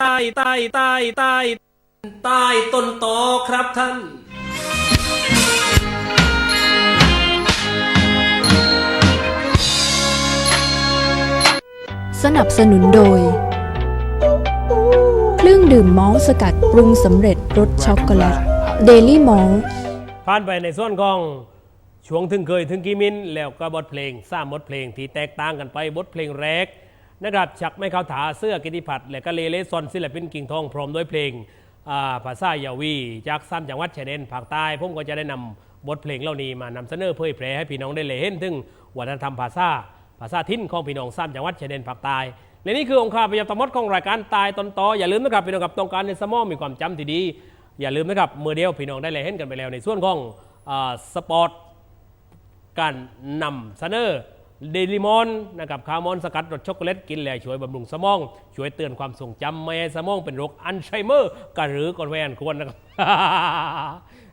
ใต้ใต้ใต้ใต้ใต้ต้นตอครับท่านสนับสนุนโดย เครื่องดื่มมอลต์สกัดปรุงสำเร็จรสช็อกโกแลตเดลี่มอลต์ผ่านไปในส่วนของช่วงถึงเคยถึงกีมิน แล้วก็บทเพลงสามบทเพลงที่แตกต่างกันไปบทเพลงแรก นะครับชักไม่เข้าถาเสื้อกิติพัฒน์และก็เลเลซอนศิลปินกิ่งทองพร้อมด้วยเพลงอ่าภาษายาวีจากซ้ำจังหวัดชายแดนภาคใต้ผมก็จะได้นำบทเพลงเหล่านี้มานำเสนอเผยแพร่ให้พี่น้องได้เลยเห็นถึงวัฒนธรรมภาษาภาษาทิ้นของพี่น้องซ้ำจังหวัดชายแดนภาคใต้และนี่คือองค์คาพยพทั้งหมดของรายการตายตอนต่ออย่าลืมนะครับพี่น้องกับต้องการในสมองมีความจำที่ดี อย่าลืมนะครับเมื่อเดียวพี่น้องได้เลยเห็นกันไปแล้วในส่วนของอสปอร์ตการนำเสนอ เดลิมอนนะครับคาร์มอนสกัดรสช็อกโกแลตกินแล้วช่วยบำรุงสมอง ช่วยเตือนความทรงจำไม่ให้สมองเป็นโรคอัลไซเมอร์กันหรือก่อนแวนควรนะครับ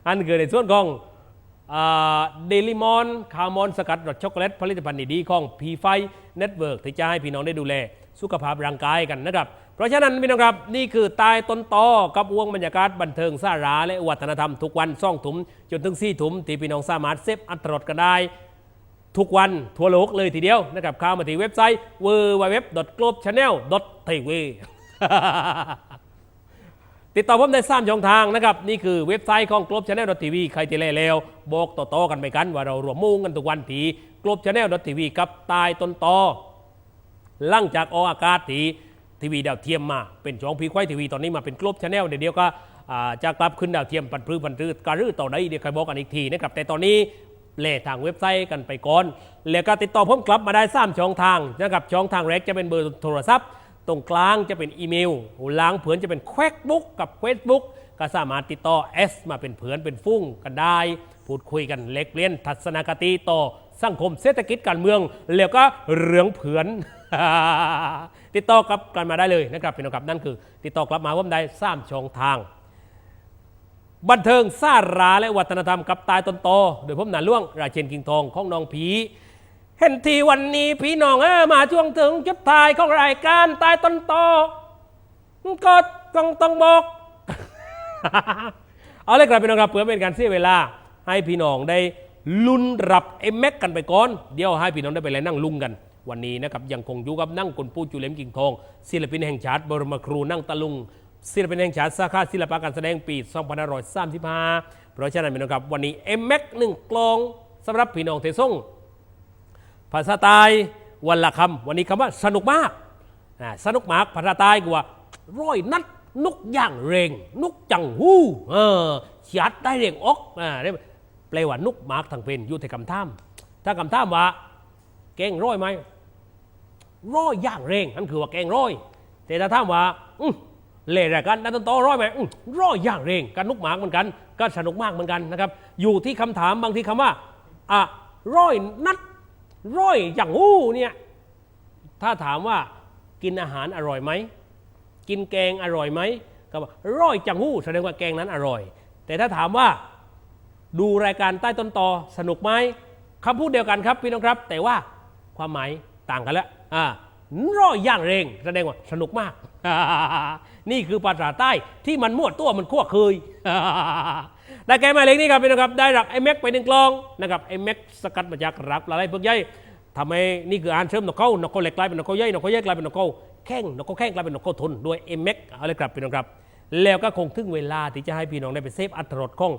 อันคือในส่วนของเดลิมอนคาร์มอนสกัดรสช็อกโกแลตผลิตภัณฑ์ดีๆของ p ีไฟเน็ตเวิร์กที่จะให้พี่น้องได้ดูแล สุขภาพร่างกายกันนะครับ เพราะฉะนั้นพี่น้องครับนี่คือตายต้นตอกับวงบรรยากาศบันเทิงสาระและวัฒนธรรมทุกวันซ่องถุมจนถึงสี่ถุมที่พี่น้องสามารถเซฟอัตรดกันได้ ทุกวันทั่วโลกเลยทีเดียวนะครับเข้ามาที่เว็บไซต์ www.globechannel.tv ติดต่อผมได้3ช่องทางนะครับ นี่คือเว็บไซต์ของ Globe Channel TV ใครที่เล่แล้วบอกต่อๆกันไปกัน ว่าเรารวมมุ่งกันทุกวันที่ Globe Channel TV กับตายต้นตอหลังจากออกอากาศที่ทีวีดาวเทียมมาเป็นช่องพีควายทีวีตอนนี้มาเป็นกลบชาแนลเดี๋ยวเดียวก็อ่าจะกลับขึ้นดาวเทียมปันพรื้พันรืดการรื้อต่อได้เดี๋ยวใครบอกกันอีกทีนะครับแต่ตอนนี้ เล่ทางเว็บไซต์กันไปก่อน แล้วก็ติดต่อผมกลับมาได้สามช่องทางนะครับช่องทางแรกจะเป็นเบอร์โทรศัพท์ ตรงกลางจะเป็นอีเมลหล้างเผือนจะเป็นแควกบุ๊กกับเฟซบุ๊กก็สามารถติดต่อ S มาเป็นเผือนเป็นฟุ้งกันได้ พูดคุยกันเล็กเลี่ยนทัศนคติต่อสังคมเศรษฐกิจการเมือง แล้วก็เรื่องเผือน ติดต่อกลับกันมาได้เลยนะครับพี่น้องครับนั่นคือ ติดต่อกลับมาผมได้สามช่องทาง บันเทิงสาราและวัฒนธรรมกับตายตนโต โดยผมหนาล่วง ราเชนกิงทองของน้องผีเห็นทีวันนี้พี่น้องเออมาช่วงถึงจุดท้ายของรายการตายตนโตก็ต้องต้องบอกเอาเลยครับพี่น้องครับเพื่อเป็นการเสียเวลา ให้พี่น้องได้ลุ้นรับเอ็มแม็กกันไปก่อน เดี๋ยวให้พี่น้องได้ไปเลนั่งลุงกัน วันนี้นะครับยังคงอยู่กับนั่งกลปูจุเลมกิ่งทองศิลปินแห่งชาติบรมครูนั่งตะลุง ศิลปินแห่งชาติสาขาศิลปะการแสดงปี2535เพราะฉะนั้นพี่น้องครับวันนี้เอ็มแม็กหนึ่งกลองสำหรับพี่น้องเทส่งภาษาใต้วันละคำวันนี้คำว่าสนุกมากอ่าสนุกมากภาษาใต้กว่าร้อยนัดนุกย่างเรงนุกจังหู้เออชัดได้เรงอกอ่าแปลว่านุกมากทางเป็นอยู่ที่คำท่ามถ้าคำท่ามว่า แกงร้อยไหมร้อยย่างเรงนั่นคือว่าแกงร้อย แต่ถ้าถามว่าอื เล่รายกันนันต้นโตร้อยไหมอื้อร้อย่างเร่งกันนุกหมากเหมือนกัน ก็สนุกมากเหมือนกันนะครับ อยู่ที่คำถามบางทีคำว่าอะร้อยนัดร้อยอย่างหู้เนี่ยถ้าถามว่ากินอาหารอร่อยไหมกินแกงอร่อยไหมก็บอกร้อยจังหู้แสดงว่าแกงนั้นอร่อย แต่ถ้าถามว่าดูรายการใต้ต้นตอสนุกไหมคำพูดเดียวกันครับพี่น้องครับ แต่ว่าความหมายต่างกันแล้วอ่าร้อยอย่างเร่งแสดงว่าสนุกมาก นี่คือภาษาใต้ที่มันมั่วตัวมันขั้วเคยได้แกหมายเลขนี้ครับพี่น้องครับได้รับไอ้แม็กไปหนึ่งกลองนะครับไอ้แม็กสกัดมาจากรับละลายเพือกใยทำให้นี่คืออ่านเชิมนกเข้านกเข้าเหล็กกลายเป็นนกเข้าใยนกเข้าใยกลายเป็นนกเข้าแข้งนกเข้าแข้งกลายเป็นนกเข้าทนด้วยไอแม็กเอาเลยครับพี่น้องครับ แล้วก็คงถึงเวลาที่จะให้พี่น้องได้ไปเซฟอัตรรดของ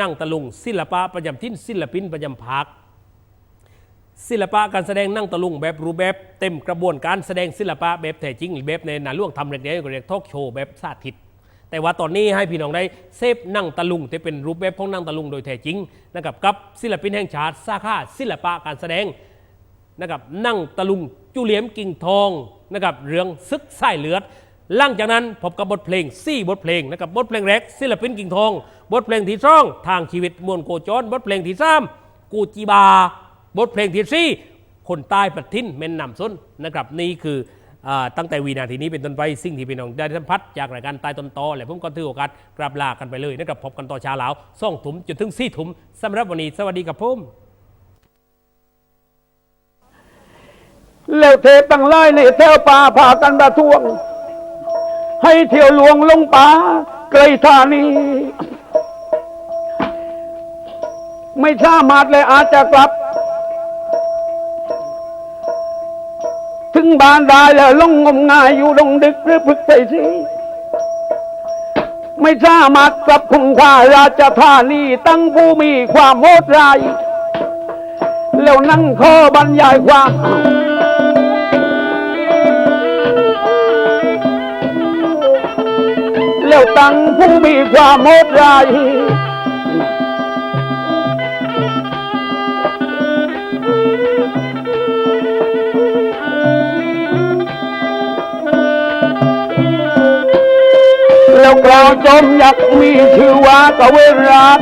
นั่งตะลุงศิลปะประจำทิ้นศิลปินประจำภาค ศิลปะการแสดงนั่งตะลุงแบบรูปแบบเต็มกระบวนการแสดงศิลปะแบบแท้จริงหรือแบบในหนาล่วงทำเรียกเรียกเรียกทอกโชว์แบบสาธิต แต่ว่าตอนนี้ให้พี่น้องได้เซฟนั่งตะลุงที่เป็นรูปแบบของนั่งตะลุงโดยแท้จริงนะครับกับศิลปินแห่งชาติสาขาศิลปะการแสดงนะครับนั่งตะลุงจุเหลียมกิ่งทองนะครับเรื่องซึกไส้เลือดหลังจากนั้นพบกับบทเพลงสี่บทเพลงนะครับบทเพลงแรกศิลปินกิ่งทอง บทเพลงที่สองทางชีวิตมวลโกจรบทเพลงที่สามกูจีบา บทเพลงที่สี่คนใต้ประทินเมนนำซ้นนะครับนี่คืออตั้งแต่วินาทีนี้เป็นต้นไปสิ่งที่พี่น้องได้สัมผัสจากรายการใต้ต้นตอและผมก็ถือโอกาสกราบลากันไปเลยนะครับพบกันต่อเช้าแล้วส่องถุมจนถึงสี่ถุมสำหรับวันนี้สวัสดีกับผมแล้วเทปังไล่ในแถวป่าพากันประท้วง ให้เที่ยวหลวงลงป่าไกลธานีไม่สามารถเลยอาจจะกลับ ถึงบ้านได้แล้วลงงมงายอยู่ดงดึกหรือพึกไปสิไม่สามารถกลับคุงค่าราชธานีตั้งผู้มีความโหดร้ายแล้วนั่งขอบรรยายความแล้วตั้งผู้มีความโหดร้าย แล้วกล่าวจมยักษ์มีชื่อว่ากเวรัต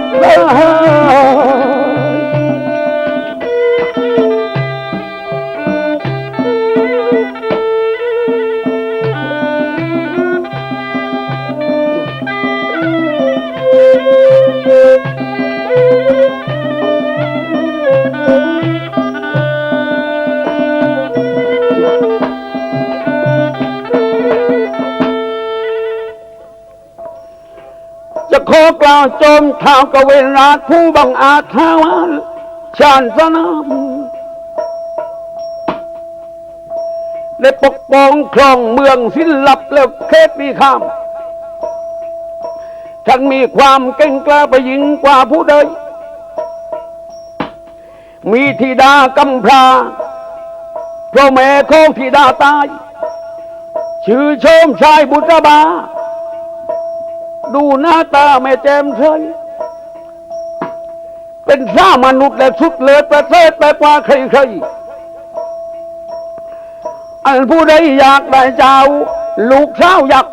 จะขอกล่าวโจมท้าวกเวรัตผู้บังอาจท้าวานชาญสนามได้ปกป้องครองเมืองศิลับแล้วเขตมีข้ามฉันมีความเก่งกล้าไปยิ่งกว่าผู้ใดมีธิดากำพร้าเพราะแม่ของธิดาตาย ชื่อโชมชายบุตรบา ดูหน้าตาไม่แจ่มใสเป็นสามนุษย์และสุดเลิศประเสริฐไปกว่าใครๆอันผู้ใดอยากได้เจ้า ลูกสาวอยาก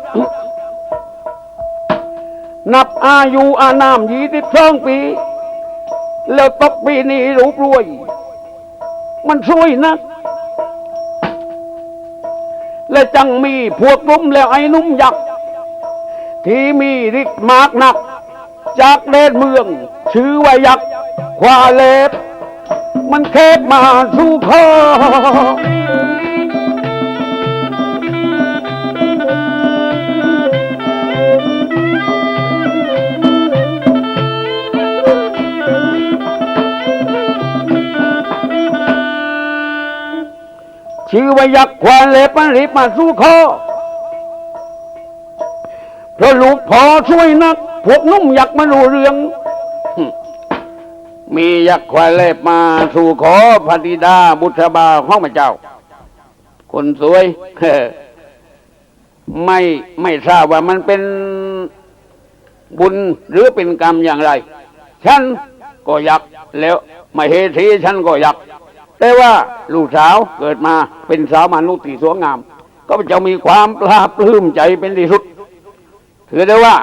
นับอายุอานามยี่สิบสองปี แล้วตกปีนี้รูปรวย มันสวยนัก และจังมีพวกนุ่มแล้วไอ้นุ่มยักษ์ ที่มีฤทธิ์มากนัก จากเดนเมือง ชื่อว่ายักษ์ควาเล็บ มันแคบมาสู่คอชื่อว่ายักษ์ควาเล็บมันรีบมาสู่คอ เพราะลูกพอช่วยนัก พวกนุ่มอยักมารู้เรื่อง มียักษ์ควายเล็บมาสู่ขอพระธิดาบุตรบาของพระเจ้า คนสวยไม่ไม่ทราบว่ามันเป็นบุญหรือเป็นกรรมอย่างไร ฉันก็อยากแล้วมาเฮทีฉันก็อยากแต่ว่าลูกสาวเกิดมาเป็นสาวมนุษย์ที่สวยงาม ก็จะมีความปลาปลื้มใจเป็นที่สุด ถือได้ว่า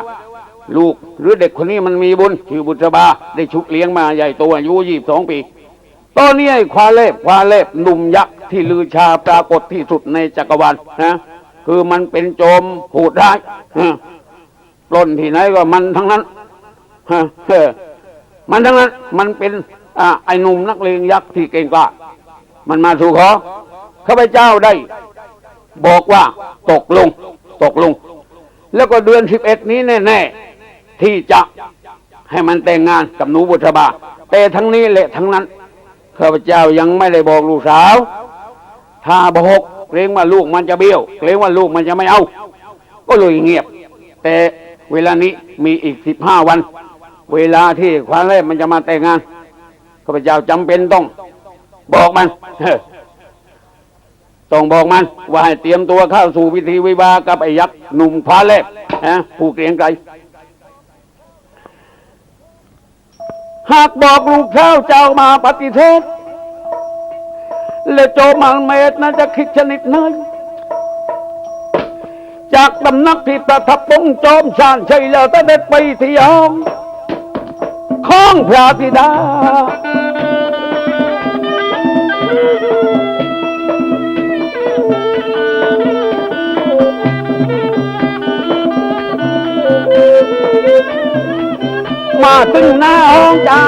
ลูกหรือเด็กคนนี้มันมีบุญชื่อบุตรบาได้ชุบเลี้ยงมาใหญ่โตอายุยี่สองปีตอนนี้ไอ้ควาเล็บควาเล็บหนุ่มยักษ์ที่ลือชาปรากฏที่สุดในจักรวาลนะคือมันเป็นโจมผูดร้ปล้นที่ไหนก็มันทั้งนั้นฮะมันทั้งนั้น มันเป็นอไอ้หนุ่มนักเลงยักษ์ที่เก่งกล้ามันมาสู่ขอข้าพเจ้าได้ บอกว่าตกลง ตกลง แล้วก็เดือนสิบเอ็ดนี้แน่ๆที่จะให้มันแต่งงานกับหนูบุษบาแต่ทั้งนี้แหละทั้งนั้นข้าพเจ้ายังไม่ได้บอกลูกสาว ถ้าบอกเกรงว่าลูกมันจะเบี้ยว เกรงว่าลูกมันจะไม่เอา ก็เลยเงียบ แต่เวลานี้มีอีกสิบห้าวัน เวลาที่ควานเล่มันจะมาแต่งงานข้าพเจ้าจำเป็นต้อง บอกมัน ต้องบอกมันว่าให้เตรียมตัวเข้าสู่พิธีวิวากับไอ้ยักษ์หนุ่มฟ้าแลบนะผู้เกรียงไกรหากบอกลูกเช้าเจ้ามาปฏิเสธและโจมังเมตนั้นจะคิดชนิดไหนจากตำนักที่ประทับปงจอมชาญชัยแล้วต่เด็ดไปที่ยองของพระธิดา ขึ้นหน้าห้องเจ้า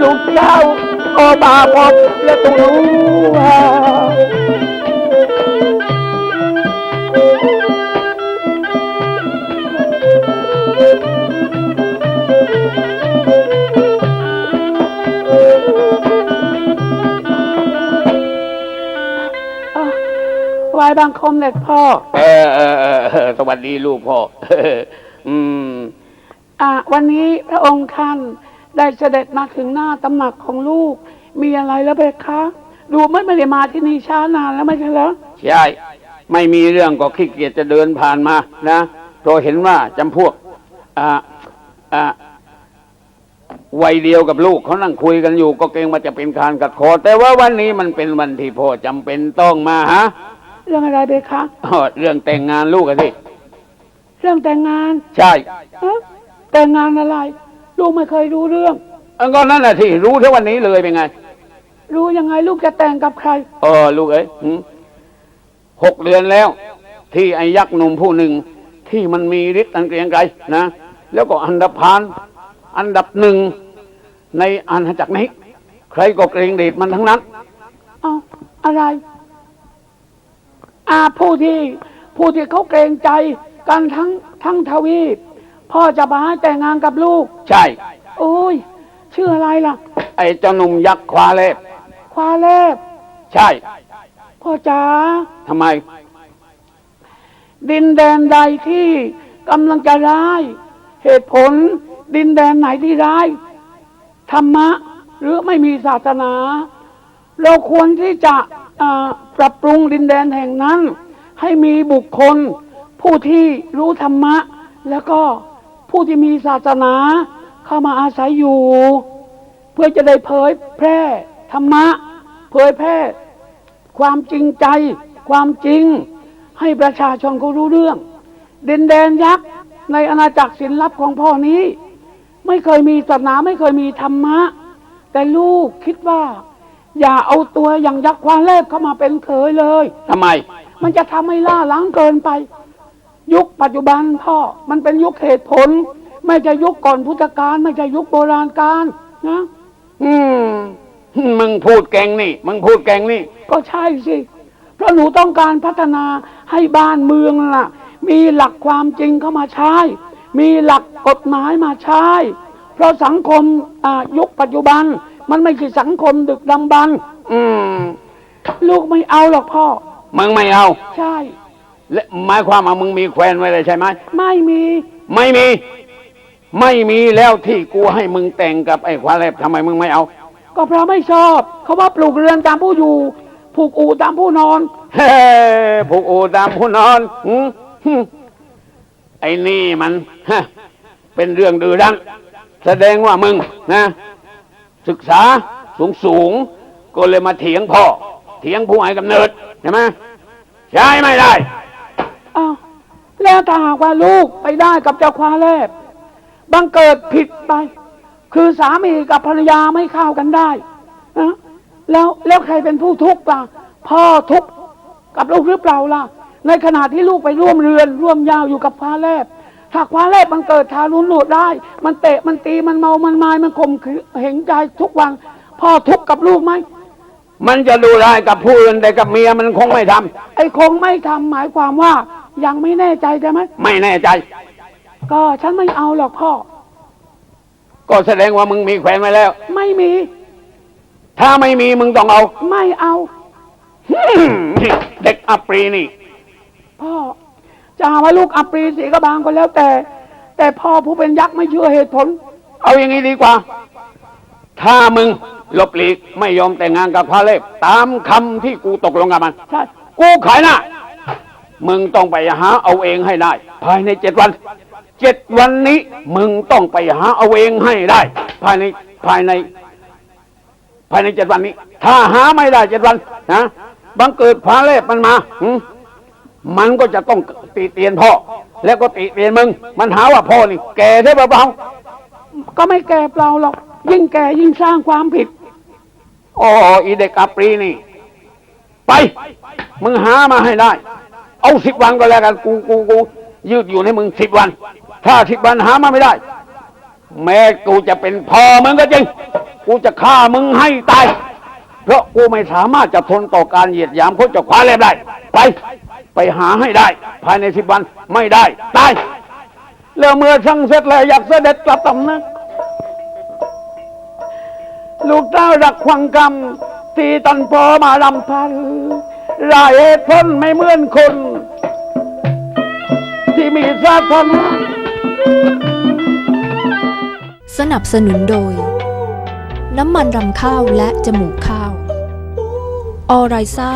ลูกเจ้าก็บาปอบและต้องรู้ว่าวายบางคมเด็กพ่อเออสวัสดีลูกพ่อ อืม วันนี้พระองค์ท่านได้เสด็จมาถึงหน้าตำหนักของลูก มีอะไรแล้วเบคะ ดูไม่ไม่ได้มาที่นี่ช้านานแล้วไม่ใช่เหรอใช่ ไม่มีเรื่องก็ขี้เกียจจะเดินผ่านมานะเพราะเห็นว่าจำพวกอ่าอ่าวัยเดียวกับลูกเขานั่งคุยกันอยู่ ก็เกรงว่าจะเป็นการกัดคอ แต่ว่าวันนี้มันเป็นวันที่พ่อจำเป็นต้องมาฮะเรื่องอะไรเบคะอ้อเรื่องแต่งงานลูกอะสิเรื่องแต่งงาน ใช่เอ๊ะ แต่งงานอะไร ลูกไม่เคยรู้เรื่อง อันก็นั่นแหละที่รู้เท่าวันนี้เลยเป็นไง รู้ยังไงลูกจะแต่งกับใคร เออลูกเอ้ยหืมหกเดือนแล้ว ที่ไอ้ยักษ์หนุ่มผู้หนึ่ง ที่มันมีฤทธิ์อันเกรียงไกรนะ แล้วก็อันดับพาน อันดับหนึ่งในอาณาจักรนี้ ใครก็เกรงเดชมันทั้งนั้นเอาอะไร อาผู้ที่ ผู้ที่เขาเกรงใจกันทั้งทั้งทวีป พ่อจะมาให้แต่งงานกับลูก ใช่ โอ้ย ชื่ออะไรล่ะ ไอ้เจ้าหนุ่มยักษ์ควาเล็บควาแลบใช่ พ่อจ๋าทำไม ดินแดนใดที่กำลังจะร้าย เหตุผล ดินแดนไหนที่ร้าย ธรรมะ หรือไม่มีศาสนา เราควรที่จะอ่าปรับปรุงดินแดนแห่งนั้น ให้มีบุคคลผู้ที่รู้ธรรมะ แล้วก็ ผู้ที่มีศาสนาเข้ามาอาศัยอยู่ เพื่อจะได้เผยแพร่ธรรมะ เผยแพร่ ความจริงใจ ความจริง ให้ประชาชนเขารู้เรื่อง ดินแดนยักษ์ในอาณาจักรศิลลับของพ่อนี้ ไม่เคยมีศาสนาไม่เคยมีธรรมะ แต่ลูกคิดว่า อย่าเอาตัวอย่างยักษ์ควานแลบเข้ามาเป็นเคยเลยทำไม มันจะทำให้ล่าล้างเกินไป ยุคปัจจุบันพ่อมันเป็นยุคเหตุผล ไม่ใช่ยุคก่อนพุทธกาลไม่ใช่ยุคโบราณกาลนะอืมมึงพูดแกงนี่ มึงพูดแกงนี่ ก็ใช่สิเพราะหนูต้องการพัฒนาให้บ้านเมืองน่ะ มีหลักความจริงเข้ามาใช้ มีหลักกฎหมายมาใช้ เพราะสังคมอ่ายุคปัจจุบัน มันไม่ใช่สังคมดึกดำบรรพ์อืมลูกไม่เอาหรอกพ่อ มึงไม่เอา ใช่ และหมายความว่ามึงมีแควนไว้เลยใช่ไหมไม่มี ไม่มี ไม่มีแล้วที่กูให้มึงแต่งกับไอ้ควาแลบทำไมมึงไม่เอา ก็เพราะไม่ชอบ เขาว่าปลูกเรือนตามผู้อยู่ ผูกอู่ตามผู้นอน เฮ้ผูกอูตามผู้นอนหืมหึไอ้นี่มันฮะเป็นเรื่องดื้อดังแสดงว่ามึงนะ ศึกษาสูงสูงๆก็เลยมาเถียงพ่อ เถียงผู้ให้กำเนิดใช่ไหมใช่ไม่ได้อ้าว แล้วถ้าหากว่าลูกไปได้กับเจ้าควาแลบบังเกิดผิดไป คือสามีกับภรรยาไม่เข้ากันได้นะแล้วแล้วใครเป็นผู้ทุกข์ล่ะพ่อทุกข์กับลูกหรือเปล่าล่ะ ในขณะที่ลูกไปร่วมเรือน ร่วมยาวอยู่กับควาแลบถ้าควาแลบมันเกิดทารุณหนวดได้ มันเตะมันตีมันเมามันมายมันข่มขืนเห็นใจทุกวัน พ่อทุกข์กับลูกไหมมันจะดูได้กับผู้อื่นแต่กับเมียมันคงไม่ทำไอ้คงไม่ทำหมายความว่า ยังไม่แน่ใจใช่ไหมไม่แน่ใจ ก็ฉันไม่เอาหรอกพ่อ ก็แสดงว่ามึงมีแควนไว้แล้ว ไม่มี ถ้าไม่มีมึงต้องเอา ไม่เอาหืมเด็กอัปรีนี่ พ่อ จะหาว่าลูกอัปรีสีกระบางก็แล้วแต่ แต่พ่อผู้เป็นยักษ์ไม่เชื่อเหตุผล เอาอย่างนี้ดีกว่า ถ้ามึงหลบหลีกไม่ยอมแต่งงานกับพระเล็บตามคำที่กูตกลงกับมัน ใช่ กูขายหน้า มึงต้องไปหาเอาเองให้ได้ ภายในเจ็ดวันเจ็ดวันนี้ มึงต้องไปหาเอาเองให้ได้ ภายในภายใน ภายในเจ็ดวันนี้ ถ้าหาไม่ได้เจ็ดวันนะบังเกิดพระเล็บมันมามันก็จะต้องตีเตียนพ่อ แล้วก็ตีเตียนมึง มันหาว่าพ่อนี่แก่ได้เบาก็ไม่แก่เปล่าหรอกยิ่งแก่ยิ่งสร้างความผิดอ้อีเด็กอัปรีนี่ ไป มึงหามาให้ได้ เอาสิบวันก็แล้วกันกูกูกูยืดอยู่ในมึงสิบวัน ถ้าสิบวันหามาไม่ได้ แม้กูจะเป็นพ่อมึงก็จริง กูจะฆ่ามึงให้ตาย เพราะกูไม่สามารถจะทนต่อการเหยียดหยามคนจะคว้าเล็บได้ ไปไปหาให้ได้ ภายในสิบวันไม่ได้ตายแล้วเมื่อช่างเสร็จแล้วอยากเสด็จกลับตำนักลูกเต้ารักควังกรรมที่ตันพอมาลำพัน หลายเหตุผลไม่เหมือนคน ที่มีศาสนาสนับสนุนโดย น้ำมันรำข้าวและจมูกข้าว ออไรซ่า